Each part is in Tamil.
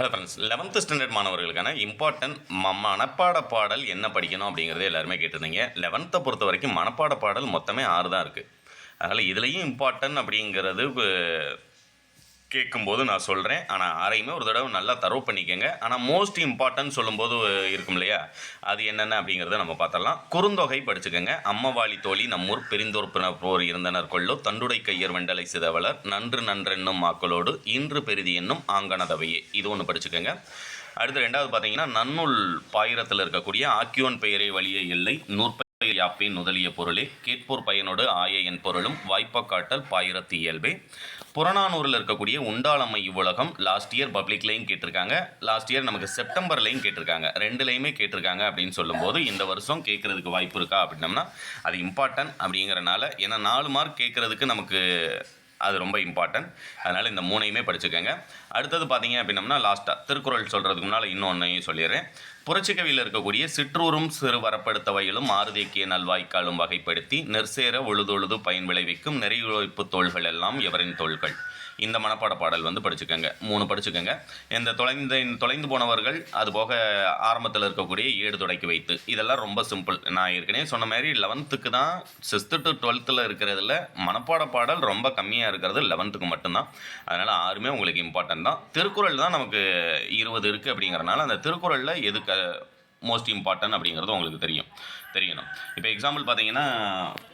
ஹலோ ஃப்ரெண்ட்ஸ் லெவன்த்து ஸ்டாண்டர்ட் மாணவர்களுக்கான இம்பார்ட்டன்ட் ம மனப்பாட பாடல் என்ன படிக்கணும் அப்படிங்கிறத எல்லாருமே கேட்டிருந்தீங்க. லெவன்த்தை பொறுத்த வரைக்கும் மனப்பாட பாடல் மொத்தமே ஆறு தான் இருக்குது அதனால் இதுலேயும் இம்பார்ட்டன்ட் அப்படிங்கிறது கேட்கும்போது நான் சொல்கிறேன் ஆனால் ஆரையுமே ஒரு தடவை நல்லா தரவு பண்ணிக்கோங்க. ஆனால் மோஸ்ட் இம்பார்ட்டன்ட் சொல்லும்போது இருக்கும் இல்லையா? அது என்னென்ன அப்படிங்கிறத நம்ம பார்த்தலாம் குறுந்தொகை படிச்சுக்கோங்க. அம்மவாளி தோழி நம்மூர் பெரிந்தோர் பிற- போர் இருந்தனர் கொள்ளோ தண்டுடை கையர் வெண்டலை சிதவலர் நன்று நன்றென்னும் மாக்களோடு இன்று பெரிதி என்னும் ஆங்கனதவையே. இது ஒன்று படிச்சுக்கோங்க. அடுத்து ரெண்டாவது பார்த்தீங்கன்னா நன்னூல் பாயிரத்தில் இருக்கக்கூடிய ஆக்கியோன் பெயரை வழியே இல்லை நூற்ப யாப்பின் முதலிய பொருளே கேட்போர் பயனோடு ஆய என் பொருளும் வாய்ப்பா காட்டல் பாயிரத்து இயல்பே. புறநானூரில் இருக்கக்கூடிய உண்டாளம்மை இவ்வுலகம் லாஸ்ட் இயர் பப்ளிக்லையும் கேட்டிருக்காங்க. லாஸ்ட் இயர் நமக்கு செப்டம்பர்லேயும் கேட்டிருக்காங்க. ரெண்டுலேயுமே கேட்டிருக்காங்க அப்படின்னு சொல்லும்போது இந்த வருஷம் கேட்குறதுக்கு வாய்ப்பு இருக்கா அப்படின்னம்னா அது இம்பார்ட்டன்ட் அப்படிங்கிறனால ஏன்னா நாலு மார்க் கேட்குறதுக்கு நமக்கு அது ரொம்ப இம்பார்ட்டன்ட் அதனால் இந்த மூணையுமே படிச்சுக்கோங்க. அடுத்தது பார்த்தீங்க அப்படின்னம்னா லாஸ்ட்டாக திருக்குறள் சொல்கிறதுக்கு முன்னால் இன்னொன்றையும் சொல்லிடுறேன். புரட்சிக்கவியில் இருக்கக்கூடிய சிற்றூரும் சிறு வரப்படுத்தவையிலும் ஆறுதேக்கிய நல்வாய்க்காலும் வகைப்படுத்தி நெற்சேர உழுதொழுது பயன் விளைவிக்கும் நெறியுழைப்பு தோள்கள் எல்லாம் எவரின் தோள்கள்? இந்த மனப்பாட பாடல் வந்து படிச்சுக்கோங்க. மூணு படிச்சுக்கோங்க. இந்த தொலைந்த தொலைந்து போனவர்கள் அது போக ஆரம்பத்தில் இருக்கக்கூடிய ஏடு தொடக்கி வைத்து. இதெல்லாம் ரொம்ப சிம்பிள். நான் ஏற்கனவே சொன்ன மாதிரி லெவன்த்துக்கு தான் சிக்ஸ்த்து டு டுவெல்த்தில் இருக்கிறதுல மனப்பாட பாடல் ரொம்ப கம்மியாக இருக்கிறது. லெவன்த்துக்கு மட்டும்தான். அதனால் ஆறுமே உங்களுக்கு இம்பார்ட்டன்ட் தான். திருக்குறள் தான் நமக்கு இருபது இருக்குது அப்படிங்கிறனால அந்த திருக்குறளில் எதுக்கு மோஸ்ட் இம்பார்ட்டன்ட் அப்படிங்கிறது உங்களுக்கு தெரியும். தெரியணும். இப்போ எக்ஸாம்பிள் பார்த்தீங்கன்னா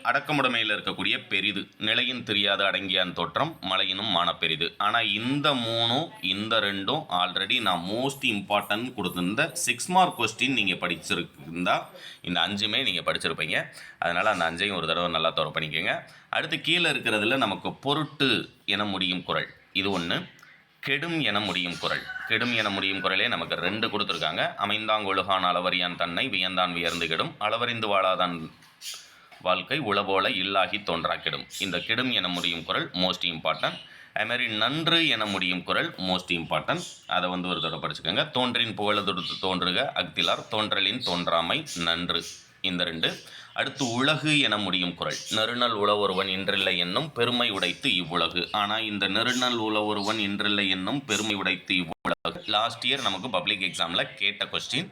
அடக்கமுடைமையில் இருக்கக்கூடிய பெரிது நிலையின் தெரியாத அடங்கியான் தோற்றம் மலையினும் மானப்பெரிது. ஆனால் இந்த மூணும் இந்த ரெண்டும் ஆல்ரெடி நான் மோஸ்ட் இம்பார்ட்டன்ட் கொடுத்துருந்த சிக்ஸ் மார்க் கொஸ்டின் நீங்கள் படிச்சிருந்தா இந்த அஞ்சுமே நீங்கள் படிச்சிருப்பீங்க. அதனால் அந்த அஞ்சையும் ஒரு தடவை நல்லா தோற பண்ணிக்கோங்க அடுத்து கீழே இருக்கிறதுல நமக்கு பொருட்டு என முடியும் குறள் இது ஒன்று கெடும் என முடியும் குறள் கெடும் என முடியும் குறளே நமக்கு ரெண்டு கொடுத்துருக்காங்க. அமைந்தாங்கொழுகான் அளவறியான் தன்னை வியந்தான் வியர்ந்து கெடும். அளவறிந்து வாழாதான் வாழ்க்கை உளபோல இல்லாகி தோன்றாக்கிடும். இந்த கெடும் என முடியும் குறள் மோஸ்ட் இம்பார்ட்டன்ட் அதுமாதிரி நன்று என முடியும் குறள் மோஸ்ட் இம்பார்ட்டன்ட் அதை வந்து ஒரு தடவை படிச்சுக்கோங்க. தோன்றின் புகழதொடுத்து தோன்றுக அக்திலார். தோன்றலின் தோன்றாமை நன்று. இந்த ரெண்டு. அடுத்து உலகு என முடியும் குறள் நெருநல் உழவொருவன் இன்றில்லை என்னும் பெருமை உடைத்து இவ்வுலகு. ஆனால் இந்த நெருநல் உழவொருவன் இன்றில்லை என்னும் பெருமை உடைத்து இவ்வுலகு. லாஸ்ட் இயர் நமக்கு பப்ளிக் எக்ஸாமில் கேட்ட கொஸ்டின்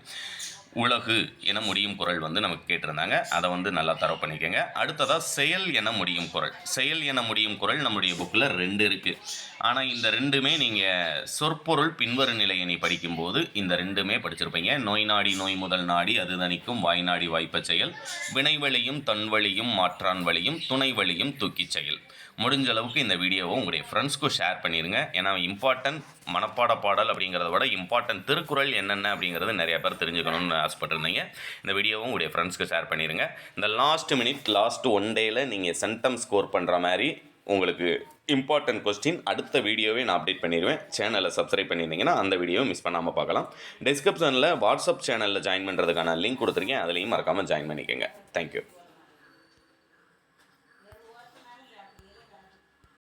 உலகு என முடியும் குறள் வந்து நமக்கு கேட்டிருந்தாங்க. அதை வந்து நல்லா தரவு பண்ணிக்கோங்க. அடுத்ததாக செயல் என முடியும் குறள் செயல் என முடியும் குறள் நம்முடைய புக்கில் ரெண்டு இருக்குது ஆனால் இந்த ரெண்டுமே நீங்கள் சொற்பொருள் பின்வரும் நிலையினை படிக்கும்போது இந்த ரெண்டுமே படிச்சிருப்பீங்க. நோய் நாடி நோய் முதல் நாடி அது தணிக்கும் வாய் நாடி செயல். வினைவழியும் தன்வழியும் மாற்றான் வழியும் துணை வழியும் தூக்கிச் செயல். முடிஞ்ச அளவுக்கு இந்த வீடியோவை உங்களுடைய ஃப்ரெண்ட்ஸ்க்கும் ஷேர் பண்ணிடுங்க ஏன்னா இம்பார்ட்டன்ட் மனப்பாட பாடல் அப்படிங்கிறத விட இம்பார்ட்டன்ட் திருக்குறள் என்னென்ன அப்படிங்கிறது நிறைய பேர் தெரிஞ்சுக்கணும்னு ஆசைப்பட்டிருந்தீங்க. இந்த வீடியோவும் உங்களுடைய ஃப்ரெண்ட்ஸ்க்கு ஷேர் பண்ணிடுங்க இந்த லாஸ்ட் மினிட் லாஸ்ட் ஒன் டேயில் நீங்கள் சென்டம் ஸ்கோர் பண்ணுற மாதிரி உங்களுக்கு இம்பார்ட்டன்ட் கொஸ்டின் அடுத்த வீடியோவே நான் அப்டேட் பண்ணிடுவேன் சேனலை சப்ஸ்கிரைப் பண்ணியிருந்தீங்கன்னா அந்த வீடியோவை மிஸ் பண்ணாமல் பார்க்கலாம். டிஸ்கிரிப்ஷனில் வாட்ஸ்அப் சேனலில் ஜாயின் பண்ணுறதுக்கான லிங்க் கொடுத்துருக்கேன். அதுலேயும் மறக்காமல் ஜாயின் பண்ணிக்கோங்க. தேங்க்யூ